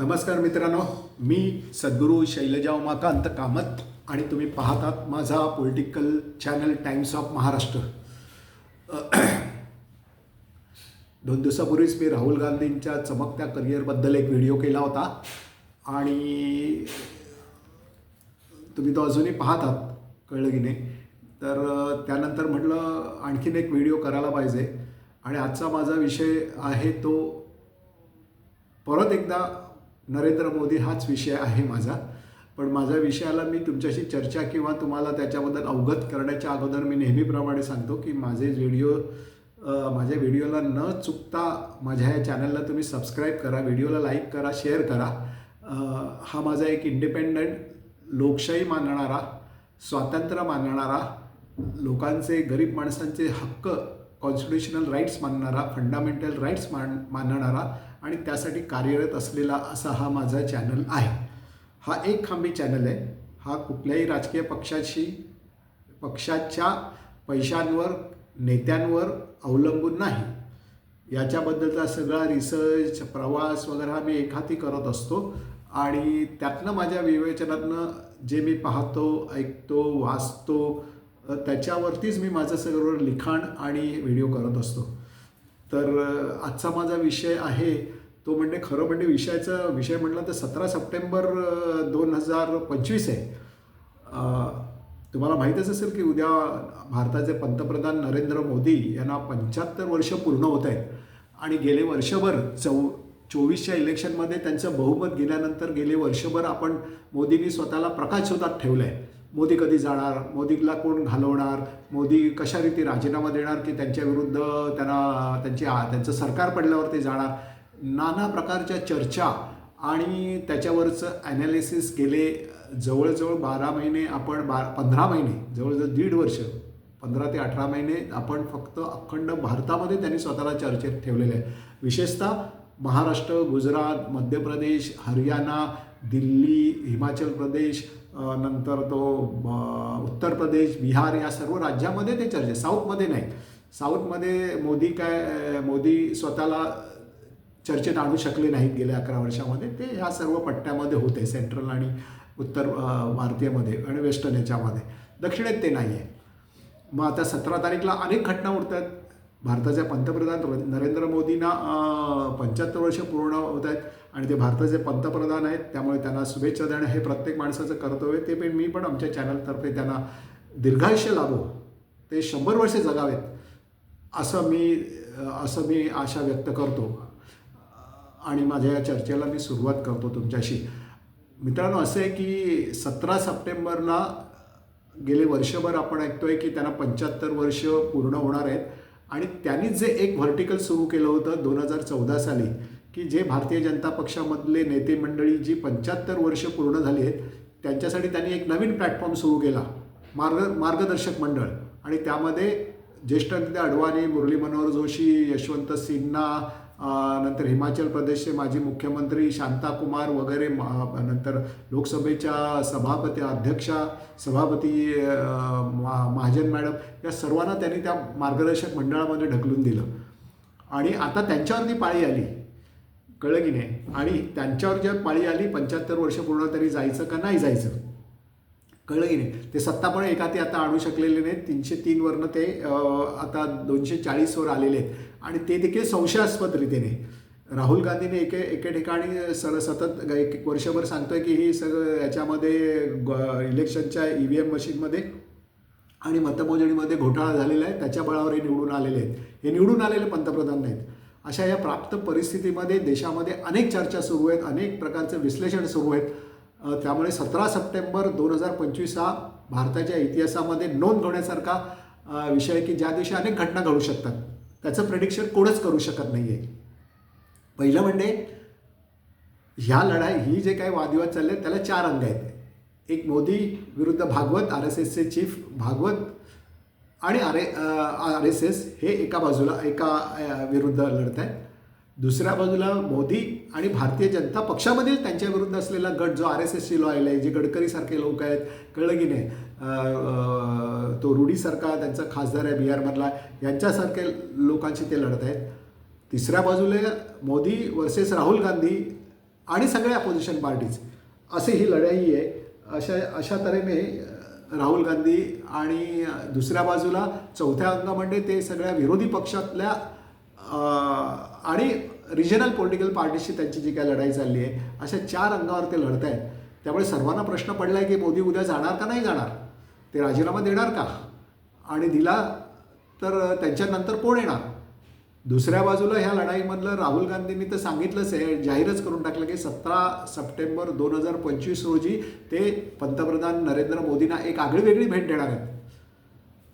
नमस्कार मित्रांनो मी सद्गुरू शैलजा उमाकांत कामत आणि तुम्ही पाहतात माझा political channel times of Maharashtra दोन दिवसापूर्वीच मी राहुल गांधींच्या चमकत्या करिअरबद्दल एक व्हिडिओ केला होता. आणि तुम्ही तो अजूनही पाहतात कळलं की नाही. तर त्यानंतर म्हटलं आणखीन एक व्हिडिओ करायला पाहिजे. आणि आजचा माझा विषय आहे तो परत एकदा नरेंद्र मोदी हाच विषय आहे माझा. पण माझ्या विषयाला मी तुमच्याशी चर्चा किंवा तुम्हाला त्याच्याबद्दल अवगत करण्याच्या अगोदर मी नेहमीप्रमाणे सांगतो की माझे व्हिडिओ माझ्या व्हिडिओला न चुकता माझ्या या चॅनलला तुम्ही सबस्क्राईब करा व्हिडिओला लाईक करा शेअर करा. हा माझा एक इंडिपेंडंट लोकशाही मानणारा स्वातंत्र्य मानणारा लोकांचे गरीब माणसांचे हक्क कॉन्स्टिट्युशनल राईट्स मानणारा फंडामेंटल राईट्स मान मानणारा आणि त्यासाठी कार्यरत असलेला असा हा माझा चॅनल आहे. हा एक खांबी चॅनल आहे. हा कुठल्याही राजकीय पक्षाशी पक्षाच्या पैशांवर नेत्यांवर अवलंबून नाही. याच्याबद्दलचा सगळा रिसर्च प्रवास वगैरे हा मी एखादी करत असतो. आणि त्यातनं माझ्या विवेचनातनं जे मी पाहतो ऐकतो वाचतो त्याच्यावरतीच मी माझं सगळं लिखाण आणि व्हिडिओ करत असतो. तर आजचा माझा विषय आहे तो म्हणजे खरं म्हणजे विषयाचा विषय म्हटलं तर सतरा सप्टेंबर दोन हजार पंचवीस आहे. तुम्हाला माहीतच असेल की उद्या भारताचे पंतप्रधान नरेंद्र मोदी यांना पंच्याहत्तर वर्ष पूर्ण होत आहेत. आणि गेले वर्षभर चौ चोवीसच्या इलेक्शनमध्ये त्यांचं बहुमत गेल्यानंतर गेले वर्षभर आपण मोदींनी स्वतःला प्रकाशोधात ठेवलं आहे मोदी कधी जाणार मोदीला कोण घालवणार मोदी कशा रीती राजीनामा देणार की त्यांच्याविरुद्ध त्यांना त्यांची त्यांचं सरकार पडल्यावर ते जाणार? नाना प्रकारच्या चर्चा आणि त्याच्यावरचं ॲनालिसिस केले. जवळजवळ बारा महिने आपण बा पंधरा महिने जवळजवळ दीड वर्ष पंधरा ते अठरा महिने आपण फक्त अखंड भारतामध्ये त्यांनी स्वतःला चर्चेत ठेवलेले आहे विशेषतः महाराष्ट्र गुजरात मध्य प्रदेश हरियाणा दिल्ली हिमाचल प्रदेश नंतर तो उत्तर प्रदेश बिहार या सर्व राज्यामध्ये ते चर्चे साऊथमध्ये नाही. साऊथमध्ये मोदी काय मोदी स्वतःला चर्चेत आणू शकले नाहीत गेल्या अकरा वर्षामध्ये. ते ह्या सर्व पट्ट्यामध्ये होते सेंट्रल आणि उत्तर भारतीयमध्ये आणि वेस्टर्न याच्यामध्ये. दक्षिणेत ते नाही आहे मग आता सतरा तारीखला अनेक घटना उठत आहेत पंतप्रधान नरेंद्र मोदींना पंच्याहत्तर वर्ष पूर्ण होत आहेत. आणि ते भारताचे पंतप्रधान आहेत त्यामुळे त्यांना शुभेच्छा देणं हे प्रत्येक माणसाचं कर्तव्य आहे. ते पण मी पण आमच्या चॅनलतर्फे त्यांना दीर्घायुष्य लाभो. ते शंभर वर्षे जगावेत असं मी असं मी आशा व्यक्त करतो. आणि माझ्या या चर्चेला मी सुरुवात करतो तुमच्याशी. मित्रांनो असं आहे की सतरा सप्टेंबरला गेले वर्षभर आपण ऐकतोय की त्यांना पंच्याहत्तर वर्ष पूर्ण होणार आहेत. आणि त्यांनीच जे एक व्हर्टिकल सुरू केलं होतं दोन हजार चौदा साली की जे भारतीय जनता पक्षामधले नेते मंडळी जी पंच्याहत्तर वर्ष पूर्ण झाली आहेत त्यांच्यासाठी त्यांनी एक नवीन प्लॅटफॉर्म सुरू केला मार्ग मार्गदर्शक मंडळ. आणि त्यामध्ये ज्येष्ठ नेते अडवाणी मुरली मनोहर जोशी यशवंत सिन्हा नंतर हिमाचल प्रदेशचे माजी मुख्यमंत्री शांताकुमार वगैरे नंतर लोकसभेच्या सभापती अध्यक्षा सभापती महाजन मॅडम या सर्वांना त्यांनी त्या मार्गदर्शक मंडळामध्ये ढकलून दिलं. आणि आता त्यांच्यावरती पाळी आली. कळलं की नाही आणि त्यांच्यावर जर पाळी आली पंच्याहत्तर वर्ष पूर्ण तरी जायचं का नाही जायचं? कळलं की नाही ते सत्ता पण एका ते आता आणू शकलेले नाहीत. तीनशे तीनवरनं ते आता दोनशे चाळीसवर आलेले आहेत. आणि ते देखील संशयास्पद रीतीने. राहुल गांधीने एके एके ठिकाणी सर सतत एक एक वर्षभर सांगतोय की ही सगळं याच्यामध्ये ग- इलेक्शनच्या ई व्ही एम मशीनमध्ये आणि मतमोजणीमध्ये घोटाळा झालेला आहे. त्याच्या बळावर हे निवडून आलेले आहेत. हे निवडून आलेले पंतप्रधान नाहीत. अशा या प्राप्त परिस्थितीमध्ये देशामध्ये अनेक चर्चा सुरू आहेत अनेक प्रकारचं विश्लेषण सुरू आहेत. त्यामुळे सतरा सप्टेंबर दोन हजार पंचवीस हा भारताच्या इतिहासामध्ये नोंद होण्यासारखा विषय आहे की ज्या दिवशी अनेक घटना घडू शकतात. त्याचं प्रेडिक्शन कोणच करू शकत नाही आहे पहिलं म्हणजे ह्या लढाई ही जे काही वादविवाद चालले त्याला चार अंग आहेत. एक मोदी विरुद्ध भागवत आर एस एसचे चीफ भागवत आणि R A R S S हे एका बाजूला एका विरुद्ध लढत आहेत दुसऱ्या बाजूला मोदी आणि भारतीय जनता पक्षामधील त्यांच्या विरुद्ध असलेला गट जो आर एस एसची लॉयल आहे जे गडकरीसारखे लोक आहेत कळलं की नाही तो रूढीसारखा त्यांचा खासदार आहे बिहारमधला यांच्यासारख्या लोकांशी ते लढत आहेत. तिसऱ्या बाजूला मोदी वर्सेस राहुल गांधी आणि सगळ्या अपोजिशन पार्टीज असे ही लढाई आहे. अशा अशा तऱ्हेने राहुल गांधी आणि दुसऱ्या बाजूला चौथ्या अंग म्हणजे ते सगळ्या विरोधी पक्षातल्या आणि रिजनल पॉलिटिकल पार्टीशी त्यांची जी काय लढाई चालली आहे अशा चार अंगावर ते लढत आहेत. त्यामुळे सर्वांना प्रश्न पडला आहे की मोदी उद्या जाणार का नाही जाणार? ते राजीनामा देणार का? आणि दिला तर त्यांच्यानंतर कोण येणार? दुसऱ्या बाजूला ह्या लढाईमधलं राहुल गांधींनी तर सांगितलंच आहे जाहीरच करून टाकलं की सतरा सप्टेंबर दोन हजार पंचवीस रोजी ते पंतप्रधान नरेंद्र मोदींना एक आगळी वेगळी भेट देणार आहेत.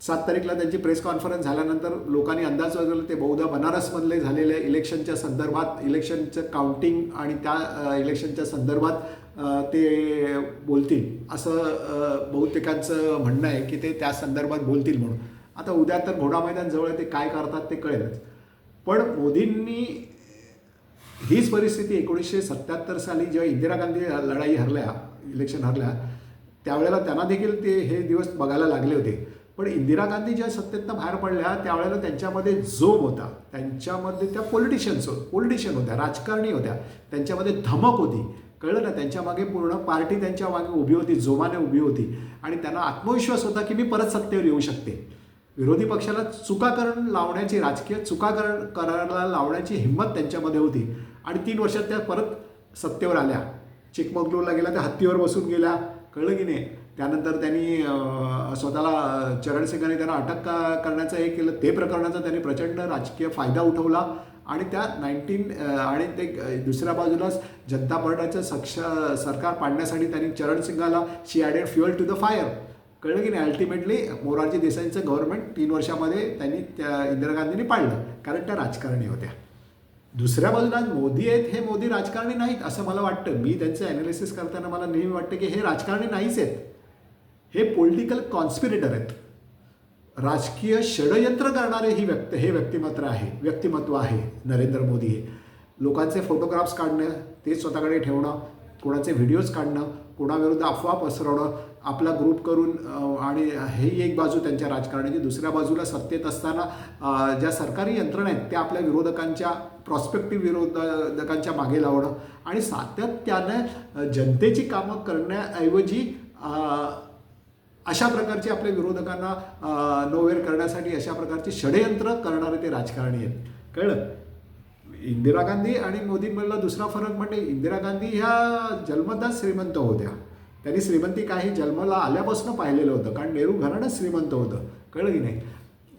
सात तारीखला त्यांची प्रेस कॉन्फरन्स झाल्यानंतर लोकांनी अंदाज वगैरे ते बहुधा बनारसमधले झालेल्या इलेक्शनच्या संदर्भात इलेक्शनचं काउंटिंग आणि त्या इलेक्शनच्या संदर्भात ते बोलतील असं बहुतेकांचं म्हणणं आहे की ते त्या संदर्भात बोलतील म्हणून. आता उद्या तर घोडा मैदान जवळ ते काय करतात ते कळेलच. पण मोदींनी हीच परिस्थिती एकोणीसशे सत्याहत्तर साली जेव्हा इंदिरा गांधी लढाई हरल्या इलेक्शन हरल्या त्यावेळेला त्यांना देखील ते हे दिवस बघायला लागले होते. पण इंदिरा गांधी ज्या सत्तेतनं बाहेर पडल्या त्यावेळेला त्यांच्यामध्ये जोम होता. त्यांच्यामध्ये त्या पॉलिटिशियन्स पॉलिटिशियन हो-, होत्या राजकारणी होत्या. त्यांच्यामध्ये धमक होती. कळलं ना त्यांच्यामागे पूर्ण पार्टी त्यांच्या मागे उभी होती जोमाने उभी होती. आणि त्यांना आत्मविश्वास होता की मी परत सत्तेवर येऊ शकते. विरोधी पक्षाला चुकाकरण लावण्याची राजकीय चुकाकरण करायला लावण्याची हिंमत त्यांच्यामध्ये होती. आणि तीन वर्षात त्या परत सत्तेवर आल्या. चिकमगलूरला गेल्या त्या हत्तीवर बसून गेल्या. कळलं की नाही? त्यानंतर त्यांनी स्वतःला चरणसिंगाने चरण सिंगाने त्यांना अटक का करण्याचं हे केलं. ते प्रकरणाचा त्यांनी प्रचंड राजकीय फायदा उठवला. आणि त्या नाईन्टीन आणि ते दुसऱ्या बाजूलाच जनता पार्टीचं सक्ष सरकार पाडण्यासाठी त्यांनी Charan सिंगाला she added fuel to the fire. कळलं की नाही? अल्टिमेटली मोरारजी देसाईंचं गव्हर्नमेंट तीन वर्षामध्ये त्यांनी त्या इंदिरा गांधींनी पाळलं. कारण त्या राजकारणी होत्या. दुसऱ्या बाजूला मोदी आहेत हे मोदी राजकारणी नाहीत असं मला वाटतं. मी त्यांचं ॲनालिसिस करताना मला नेहमी वाटतं की हे राजकारणी नाहीच आहेत. हे पॉलिटिकल कॉन्स्पिरेटर आहेत. राजकीय षडयंत्र करणारे ही व्यक्त हे व्यक्तिमत्व आहे व्यक्तिमत्व आहे नरेंद्र मोदी हे. लोकांचे फोटोग्राफ्स काढणं ते स्वतःकडे ठेवणं कोणाचे व्हिडिओज काढणं कोणाविरुद्ध अफवा पसरवणं आपला ग्रुप करून आणि हे एक बाजू त्यांच्या राजकारणाची दुसऱ्या बाजूला सत्तेत असताना ज्या सरकारी यंत्रणा आहेत त्या आपल्या विरोधकांच्या प्रॉस्पेक्टिव्ह विरोधकांच्या मागे लावणं आणि सातत्यानं जनतेची कामं करण्याऐवजी अशा प्रकारचे आपल्या विरोधकांना नोवेर करण्यासाठी अशा प्रकारची षडयंत्र करणारे ते राजकारणी आहेत. कळलं? इंदिरा गांधी आणि मोदींमधला दुसरा फरक म्हणजे इंदिरा गांधी ह्या जन्मतच श्रीमंत होत्या. त्यांनी श्रीमंती काही जन्माला आल्यापासून पाहिलेलं होतं कारण नेहरू घराणंच श्रीमंत होतं कळलं की नाही.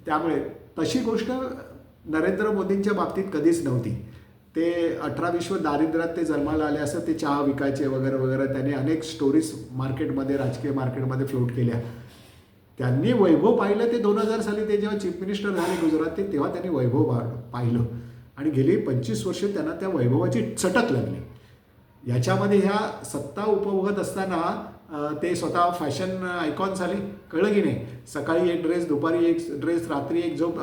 त्यामुळे तशी गोष्ट नरेंद्र मोदींच्या बाबतीत कधीच नव्हती. ते अठरा विश्व दारिद्र्यात ते जन्माला आले असं ते चहा विकायचे वगैरे वगैरे त्यांनी अनेक स्टोरीज मार्केटमध्ये राजकीय मार्केटमध्ये फ्लोट केल्या. त्यांनी वैभव पाहिलं ते दोन हजार साली ते जेव्हा चीफ मिनिस्टर झाले गुजरात ते तेव्हा त्यांनी वैभव पाहिलं. आणि गेली पंचवीस वर्ष त्यांना त्या वैभवाची चटक लागली. याच्यामध्ये ह्या सत्ता उपभोगत असताना ते स्वतः फॅशन आयकॉन झाले कळलं की नाही? सकाळी एक ड्रेस दुपारी एक ड्रेस रात्री एक झोप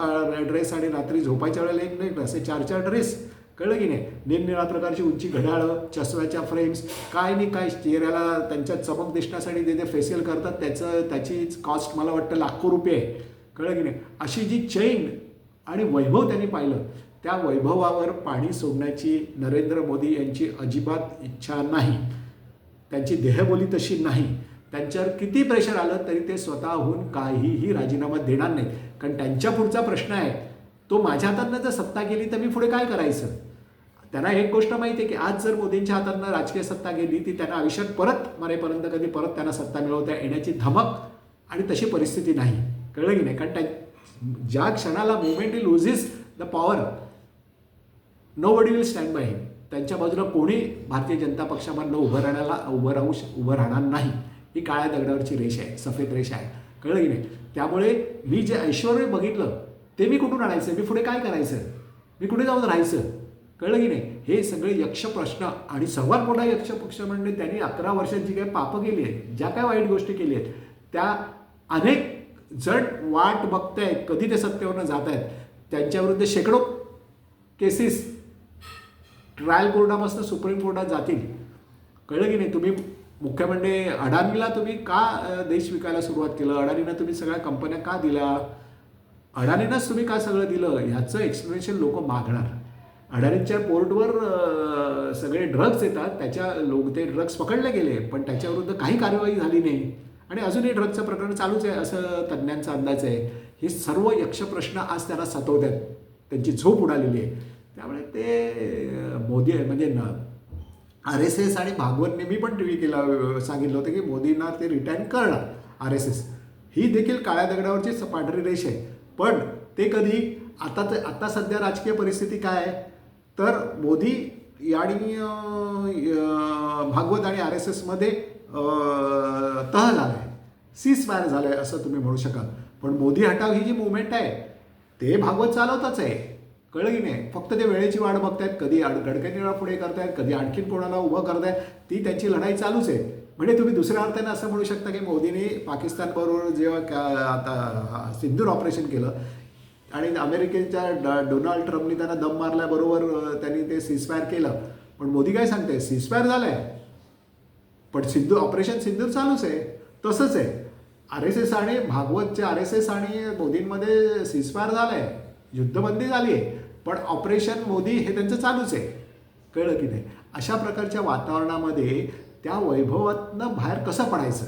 ड्रेस आणि रात्री झोपायच्या वेळेला एक ड्रेस असे चार चार ड्रेस. कळलं की नाही? निरनिळ्या प्रकारची उंची घड्याळं चष्म्याच्या फ्रेम्स. काय नाही काय चेहऱ्याला त्यांच्या चमक दिसण्यासाठी ते ते फेशियल करतात त्याचं त्याची कॉस्ट मला वाटतं लाखो रुपये आहे. कळलं की नाही? अशी जी चैन आणि वैभव त्यांनी पाहिलं त्या वैभवावर पाणी सोडण्याची नरेंद्र मोदी यांची अजिबात इच्छा नाही. त्यांची देहबोली तशी नाही. त्यांच्यावर किती प्रेशर आलं तरी ते स्वतःहून काहीही राजीनामा देणार नाहीत. कारण त्यांच्या पुढचा प्रश्न आहे तो माझ्या हातातनं जर सत्ता गेली तर मी पुढे काय करायचं? त्यांना एक गोष्ट माहिती आहे की आज जर मोदींच्या हातातनं राजकीय सत्ता गेली ती त्यांना आयुष्यात परत मरेपर्यंत कधी परत त्यांना सत्ता मिळवता येण्याची धमक आणि तशी परिस्थिती नाही. कळलं की नाही? कारण त्या ज्या क्षणाला movement loses the power nobody will stand by him त्यांच्या बाजूला कोणी भारतीय जनता पक्षामधनं उभं राहण्याला उभं राहू उभं राहणार नाही. ही काळ्या दगडावरची रेष आहे सफेद रेष आहे. कळलं की नाही? त्यामुळे मी जे ऐश्वर बघितलं ते मी कुठून आणायचं? मी पुढे काय करायचं? मी कुठे जाऊन राहायचं? कळलं की नाही? हे सगळे यक्ष प्रश्न आणि सर्वात मोठा यक्ष पक्ष म्हणजे त्यांनी अकरा वर्षांची काय काही पापं केली आहेत ज्या काय वाईट गोष्टी केली आहेत त्या अनेक जण वाट बघतायत कधी ते सत्तेवरनं जात आहेत त्यांच्याविरुद्ध शेकडो केसेस ट्रायल कोर्टापासून सुप्रीम कोर्टात जातील. कळलं की नाही? तुम्ही मुख्य म्हणजे अडाणीला तुम्ही का देश विकायला सुरुवात केलं? अडाणीनं तुम्ही सगळ्या कंपन्या का दिल्या? अडाणीनंच तुम्ही का सगळं दिलं? ह्याचं एक्सप्लेनेशन लोक मागणार. अडाणीच्या पोर्टवर सगळे ड्रग्ज येतात. त्याच्या लोक ते ड्रग्ज पकडले गेले पण त्याच्याविरुद्ध काही कार्यवाही झाली नाही. आणि अजूनही ड्रग्जचं प्रकरण चालूच आहे असं तज्ज्ञांचा अंदाज आहे. हे सर्व यक्ष प्रश्न आज त्यांना सतवत आहेत. त्यांची झोप उडालेली आहे. त्यामुळे ते मोदी म्हणजे न आर एस एस आणि भागवतने मी पण टी केला सांगितलं होतं की मोदींना ते रिटर्न करणार आर एस एस ही देखील काळ्या दगडावरची पांढरी रेष आहे. पण ते कधी आता तर आता सध्या राजकीय परिस्थिती काय आहे? तर मोदी आणि भागवत आणि आर एस एसमध्ये तह झाला आहे सीज फायर झालं आहे असं तुम्ही म्हणू शकाल. पण मोदी हटाव ही जी मुवमेंट आहे ते भागवत चालवतच आहे. कळलं की नाही? फक्त ते वेळेची वाट बघतायत कधी अड गडकरीला पुढे करतायत कधी आणखीन कोणाला उभं करतायत ती त्यांची लढाई चालूच आहे. म्हणजे तुम्ही दुसऱ्या अर्थाने असं म्हणू शकता की मोदींनी पाकिस्तानबरोबर जेव्हा आता हा सिंदूर ऑपरेशन केलं आणि अमेरिकेच्या ड- डोनाल्ड ट्रम्पनी त्यांना दम मारल्याबरोबर त्यांनी ते सीजफायर केलं. पण मोदी काय सांगते सीजफायर झालंय. पण सिंधू ऑपरेशन सिंधूर चालूच आहे. तसंच आहे. आर एस एस आणि भागवतचे आर एस एस आणि मोदींमध्ये सीजफायर झालं आहे युद्धबंदी झाली आहे पण ऑपरेशन मोदी हे त्यांचं चालूच आहे. कळलं की नाही? अशा प्रकारच्या वातावरणामध्ये त्या वैभवातनं बाहेर कसं पडायचं?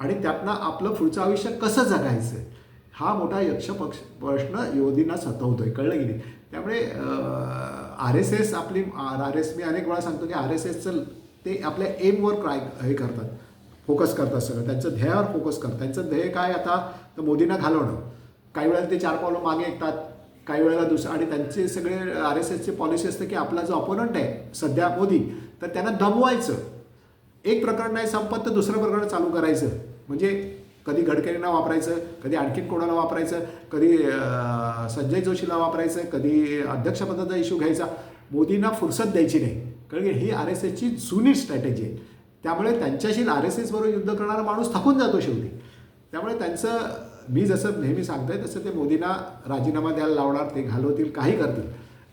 आणि त्यातनं आपलं पुढचं आयुष्य कसं जगायचं? हा मोठा यक्ष पक्ष प्रश्न योधींना आहे कळलं की नाही? त्यामुळे आर एस एस आपली आर एस मी अनेक वेळा सांगतो की आर एस एसचं ते आपल्या एमवर ट्राय हे करतात. फोकस करतात सगळं. त्यांचं ध्येयावर फोकस करतात. त्यांचं ध्येय काय आता? तर मोदींना घालवणं. काही वेळेला ते चार पावलं मागे येतात काही वेळेला दुसरं आणि त्यांचे सगळे आर एस एसची पॉलिसी असते की आपला जो अपोनंट आहे सध्या मोदी तर त्यांना दमवायचं एक प्रकरण नाही संपत तर दुसरं प्रकरण चालू करायचं. म्हणजे कधी गडकरींना वापरायचं कधी आणखीन कोणाला वापरायचं कधी संजय जोशीला वापरायचं कधी अध्यक्षपदाचा इश्यू घ्यायचा. मोदींना फुरसत द्यायची नाही. कारण की ही आर एस एसची जुनी स्ट्रॅटेजी आहे. त्यामुळे त्यांच्याशी आर एस एसबरोबर युद्ध करणारा माणूस थकून जातो शेवटी. त्यामुळे त्यांचं मी जसं नेहमी सांगतोय तसं ते मोदींना राजीनामा द्यायला लावणार ते घालवतील काही करतील.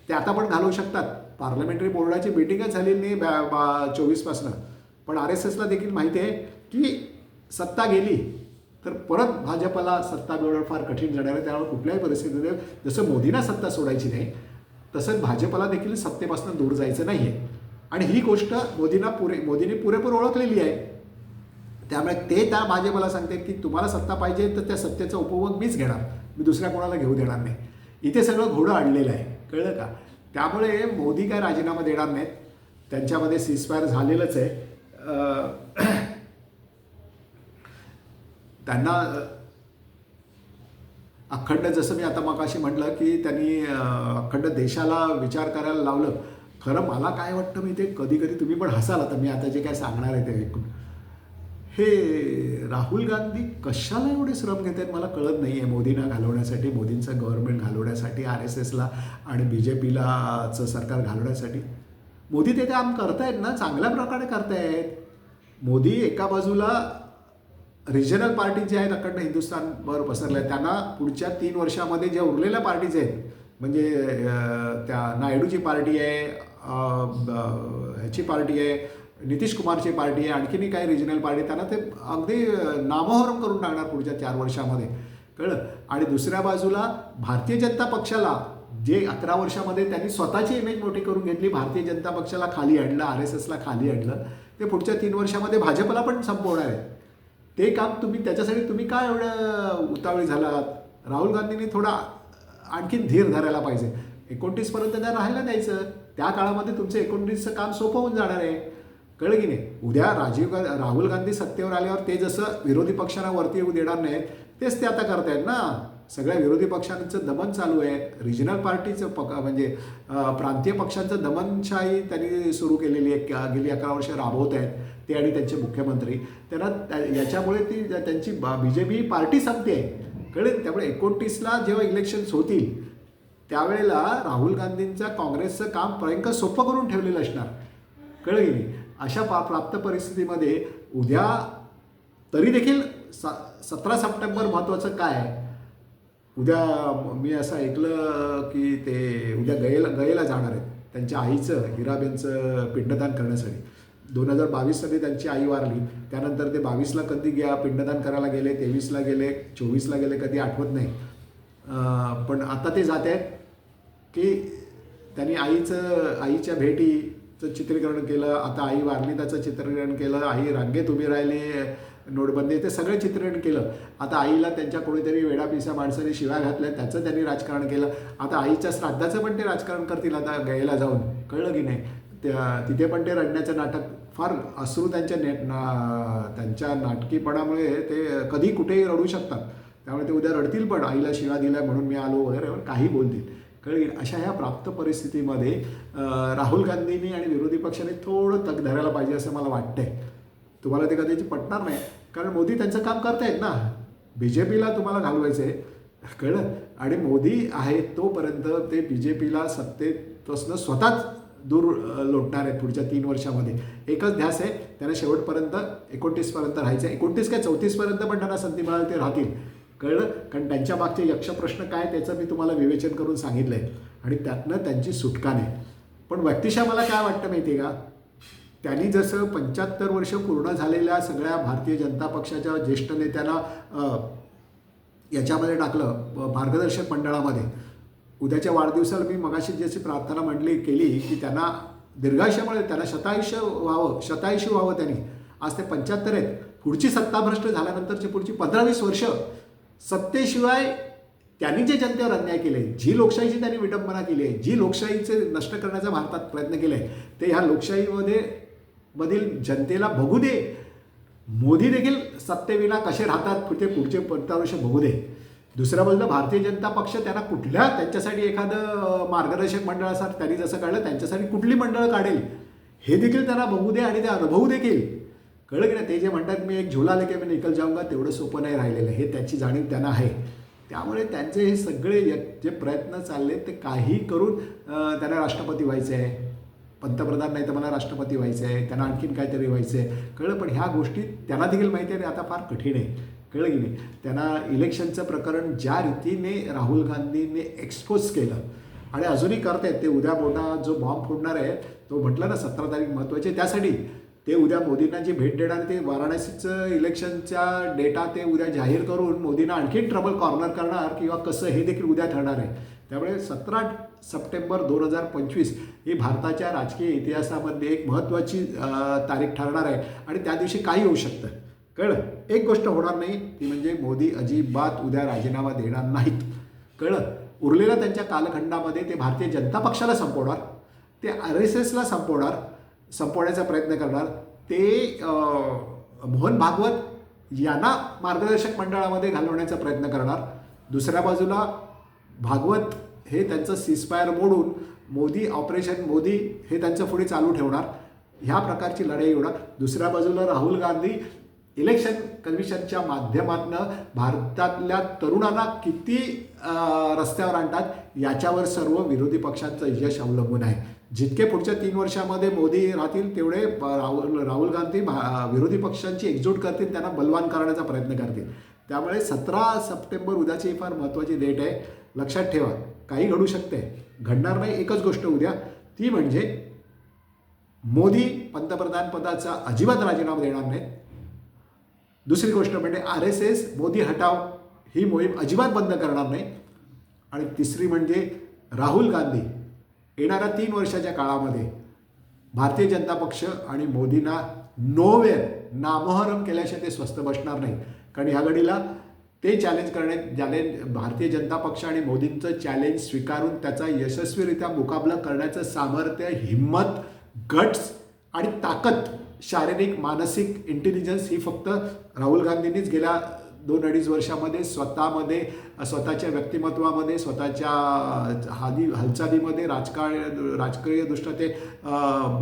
ते आता पण घालवू शकतात. पार्लमेंटरी बोर्डाची मिटिंगच झालेली नाही बा बा चोवीसपासनं. पण आर एस एसला देखील माहिती आहे की सत्ता गेली तर परत भाजपला सत्ता मिळवणं फार कठीण जाणार आहे. त्यामुळे कुठल्याही परिस्थितीमध्ये जसं मोदींना सत्ता सोडायची नाही तसंच भाजपला देखील सत्तेपासून दूर जायचं नाही आहे आणि ही गोष्ट मोदींना पुरे मोदींनी पुरेपूर ओळखलेली आहे. त्यामुळे ते त्या भाजपला सांगते की तुम्हाला सत्ता पाहिजे तर त्या सत्तेचा उपभोग मीच घेणार. मी दुसऱ्या कोणाला घेऊ देणार नाही. इथे सगळं घोडं आणलेलं आहे. कळलं का? त्यामुळे मोदी काय राजीनामा देणार नाहीत. त्यांच्यामध्ये सीजफायर झालेलंच आहे. त्यांना अखंड जसं मी आता मगाशी म्हटलं की त्यांनी अखंड देशाला विचार करायला लावलं. खरं मला काय वाटतं मी ते कधी कधी तुम्ही पण हसाल आता. मी आता जे काय सांगणार आहे ते ऐकून. हे राहुल गांधी कशाला एवढे श्रम घेत आहेत मला कळत नाही आहे मोदींना घालवण्यासाठी मोदींचं गव्हर्नमेंट घालवण्यासाठी आर एस एसला आणि बी जे पीलाचं सरकार घालवण्यासाठी. मोदी ते काम करतायत ना चांगल्या प्रकारे करतायत. मोदी एका बाजूला रिजनल पार्टी जे आहेत अखंड हिंदुस्थानवर पसरल्या आहेत त्यांना पुढच्या तीन वर्षामध्ये ज्या उरलेल्या पार्टीज आहेत म्हणजे त्या नायडूची पार्टी आहे ह्याची पार्टी आहे नितीश कुमारची पार्टी आहे आणखीनही काही रिजनल पार्टी त्यांना ते अगदी नामोहरम करून टाकणार पुढच्या चार वर्षामध्ये. कळलं? आणि दुसऱ्या बाजूला भारतीय जनता पक्षाला जे अकरा वर्षामध्ये त्यांनी स्वतःची इमेज मोठी करून घेतली भारतीय जनता पक्षाला खाली आणलं आर एस एसला खाली आणलं ते पुढच्या तीन वर्षामध्ये भाजपला पण संपवणार आहे ते काम तुम्ही त्याच्यासाठी तुम्ही काय एवढं उतावळी झालात? राहुल गांधींनी थोडा आणखीन धीर धरायला पाहिजे. एकोणतीसपर्यंत त्या राहायला द्यायचं. त्या काळामध्ये तुमचं एकोणतीसचं काम सोपं होऊन जाणार आहे. कळलं की नाही? उद्या राजीव गा राहुल गांधी सत्तेवर आल्यावर ते जसं विरोधी पक्षांना वरती येऊ देणार नाहीत तेच ते आता करतायत ना. सगळ्या विरोधी पक्षांचं दमन चालू आहे. रिजनल पार्टीचं पक म्हणजे प्रांतीय पक्षांचं दमनशाही त्यांनी सुरू केलेली आहे. का- गेली अकरा वर्ष राबवत आहेत ते आणि त्यांचे मुख्यमंत्री. त्यांना याच्यामुळे ती त्यांची बी जे पी पार्टी संपते आहे. कळेल? त्यामुळे एकोणतीसला जेव्हा इलेक्शन्स होतील त्यावेळेला राहुल गांधींचं काँग्रेसचं काम भयंकर सोपं करून ठेवलेलं असणार. कळलं की नाही? अशा पा प्राप्त परिस्थितीमध्ये उद्या तरी देखील स सतरा सप्टेंबर महत्त्वाचं काय? आहे उद्या मी असं ऐकलं की ते उद्या गयेला गयेला जाणार आहेत. त्यांच्या आईचं हिराबेनचं पिंडदान करण्यासाठी. दोन हजार बावीसमध्ये त्यांची आई वारली. त्यानंतर ते बावीसला कधी घ्या पिंडदान करायला गेले तेवीसला गेले चोवीसला गेले कधी आठवत नाही. पण आता ते जात आहेत की त्यांनी आईचं आईच्या भेटी चित्रीकरण केलं आता आई वारली त्याचं चित्रीकरण केलं आई रांगेत उभी राहिली नोटबंदी ते सगळं चित्रण केलं. आता आईला त्यांच्या कोणीतरी वेडापिसा माणसाने शिव्या घातल्या त्याचं त्यांनी राजकारण केलं. आता आईच्या श्राद्धाचं पण ते राजकारण करतील आता गायला जाऊन. कळलं की नाही? त्या तिथे पण ते रडण्याचं नाटक फार अश्रू त्यांच्या नेट ना त्यांच्या नाटकीपणामुळे ते कधी कुठेही रडू शकतात. त्यामुळे ते उद्या रडतील पण आईला शिवा दिल्या म्हणून मी आलो वगैरे काही बोलतील. कळेल. अशा ह्या प्राप्त परिस्थितीमध्ये राहुल गांधींनी आणि विरोधी पक्षाने थोडं तग धरायला पाहिजे असं मला वाटतंय. तुम्हाला ते कदाचित पटणार नाही. कारण मोदी त्यांचं काम करतायत ना. बी जे पीला तुम्हाला घालवायचं आहे कळलं? आणि मोदी आहे तोपर्यंत ते बी जे पीला सत्तेपासून स्वतःच दूर लोटणार आहेत पुढच्या तीन वर्षामध्ये. एकच ध्यास आहे त्यांना शेवटपर्यंत एकोणतीसपर्यंत राहायचं आहे एकोणतीस काय चौतीसपर्यंत पण त्यांना संधी मिळाली ते राहतील. कळलं? कारण त्यांच्या मागचे यक्षप्रश्न काय त्याचं मी तुम्हाला विवेचन करून सांगितलं आहे आणि त्यातनं त्यांची सुटका नाही. पण व्यक्तिशः मला काय वाटतं माहिती आहे का? त्यांनी जसं पंच्याहत्तर वर्ष पूर्ण झालेल्या सगळ्या भारतीय जनता पक्षाच्या ज्येष्ठ नेत्याला याच्यामध्ये टाकलं मार्गदर्शक मंडळामध्ये. उद्याच्या वाढदिवसाला मी मगाशी जशी प्रार्थना म्हणली केली की त्यांना दीर्घायुष्यामुळे त्यांना शतायुष्य व्हावं शतायुष्य व्हावं त्यांनी. आज ते पंच्याहत्तर आहेत. पुढची सत्ताभ्रष्ट झाल्यानंतरची पुढची पंधरा वीस वर्ष सत्तेशिवाय त्यांनी जे जनतेवर अन्याय केले जी लोकशाहीची त्यांनी विडंबना केली आहे जी लोकशाहीचे नष्ट करण्याचा भारतात प्रयत्न केले आहे ते ह्या लोकशाहीमध्ये मधील जनतेला बघू दे. मोदी देखील सत्तेविना कसे राहतात पुढे पुढचे पंधरा बघू दे. दुसऱ्या बाजूला भारतीय जनता पक्ष त्यांना कुठल्या त्यांच्यासाठी एखादं मार्गदर्शक मंडळ त्यांनी जसं काढलं त्यांच्यासाठी कुठली मंडळ काढेल हे देखील त्यांना बघू दे आणि ते अनुभवू देखील. कळलं की नाही? ते जे म्हणतात मी एक झुला की मी निकल जाऊंगा तेवढं सोपं नाही राहिलेलं. हे त्याची जाणीव त्यांना आहे. त्यामुळे त्यांचे हे सगळे य- जे प्रयत्न चालले ते काही करून त्यांना राष्ट्रपती व्हायचं आहे पंतप्रधान नाही तर मला राष्ट्रपती व्हायचं आहे त्यांना आणखीन काहीतरी व्हायचं आहे कळलं पण ह्या गोष्टी त्यांना देखील माहिती आहे आणि आता फार कठीण आहे. कळलं की नाही? त्यांना इलेक्शनचं प्रकरण ज्या रीतीने राहुल गांधींनी एक्सपोज केलं आणि अजूनही करतायत ते. उद्या मोठा जो बॉम्ब फोडणार आहे तो म्हटलं ना सतरा तारीख महत्त्वाची त्यासाठी ते उद्या मोदींना जी भेट देणार ते वाराणसीचं इलेक्शनचा डेटा ते उद्या जाहीर करून मोदींना आणखीन ट्रबल कॉर्नर करणार किंवा कसं हे देखील उद्या ठरणार आहे. त्यामुळे सतरा सप्टेंबर दोन हजार पंचवीस ही भारताच्या राजकीय इतिहासामध्ये एक महत्त्वाची तारीख ठरणार आहे. आणि त्या दिवशी काही होऊ शकतं. कळलं? एक गोष्ट होणार नाही ती म्हणजे मोदी अजिबात उद्या राजीनामा देणार नाहीत. कळलं? उरलेल्या त्यांच्या कालखंडामध्ये ते भारतीय जनता पक्षाला संपवणार ते आर एस एसला संपवणार संपवण्याचा प्रयत्न करणार. ते मोहन भागवत यांना मार्गदर्शक मंडळामध्ये घालवण्याचा प्रयत्न करणार. दुसऱ्या बाजूला भागवत हे त्यांचं सिस्पायर मोडून मोदी ऑपरेशन मोदी हे त्यांचं पुढे चालू ठेवणार. ह्या प्रकारची लढाई होणार. दुसऱ्या बाजूला राहुल गांधी इलेक्शन कमिशनच्या माध्यमातून भारतातल्या तरुणांना किती रस्त्यावर आणतात याच्यावर सर्व विरोधी पक्षांचं यश अवलंबून आहे. जितके पुढच्या तीन वर्षामध्ये मोदी राहतील तेवढे राहुल राहुल गांधी भा- विरोधी पक्षांची एकजूट करतील त्यांना बलवान करण्याचा प्रयत्न करतील. त्यामुळे सतरा सप्टेंबर उद्याची ही फार महत्त्वाची डेट आहे. लक्षात ठेवा काही घडू शकते. घडणार नाही एकच गोष्ट उद्या. ती म्हणजे मोदी पंतप्रधान पदाचा अजिबात राजीनामा देणार नाहीत. दुसरी गोष्ट म्हणजे आर एस एस मोदी हटाव ही मोहीम अजिबात बंद करणार नाही. आणि तिसरी म्हणजे राहुल गांधी येणाऱ्या तीन वर्षाच्या काळामध्ये भारतीय जनता पक्ष आणि मोदींना नोवेर नामोहरम केल्याशिवाय ते स्वस्त बसणार नाही कारण ह्या घडीला ते चॅलेंज करण्यात ज्याने भारतीय जनता पक्ष आणि मोदींचं चॅलेंज स्वीकारून त्याचा यशस्वीरित्या मुकाबला करण्याचं सामर्थ्य हिंमत गट्स आणि ताकद शारीरिक मानसिक इंटेलिजन्स ही फक्त राहुल गांधींनीच गेल्या दोन अडीच वर्षामध्ये स्वतःमध्ये स्वतःच्या व्यक्तिमत्वामध्ये स्वतःच्या हादी हालचालीमध्ये राजकारण राजकीयदृष्ट्या ते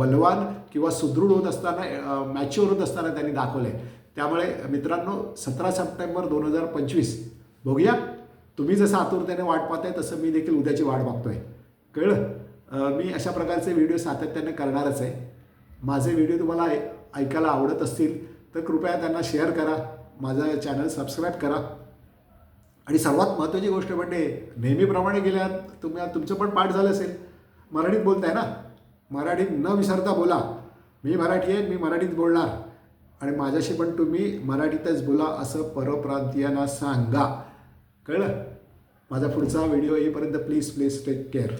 बलवान किंवा सुदृढ होत असताना मॅच्युअर होत असताना त्यांनी दाखवलं आहे त्यामुळे मित्रांनो सतरा सप्टेंबर दोन हजार पंचवीस बघूया तुम्ही जसं आतुरतेने वाट पाहताय तसं मी देखील उद्याची वाट बघतोय. कळलं? मी अशा प्रकारचे व्हिडिओ सातत्याने करणारच आहे. माझे व्हिडिओ तुम्हाला ऐकायला आवडत असतील तर कृपया त्यांना शेअर करा. माझं चॅनल सबस्क्राईब करा. आणि सर्वात महत्त्वाची गोष्ट म्हणजे नेहमीप्रमाणे गेल्यात तुम्ही तुमचं पण पाठ झालं असेल. मराठीत बोलताय ना? मराठीत न विसरता बोला. मी मराठी आहे मी मराठीत बोलणार. आणि माझ्याशी पण तुम्ही मराठीतच बोला असं परप्रांतीयांना सांगा. कळलं? माझा पुढचा व्हिडिओ येईपर्यंत प्लीज प्लीज टेक केअर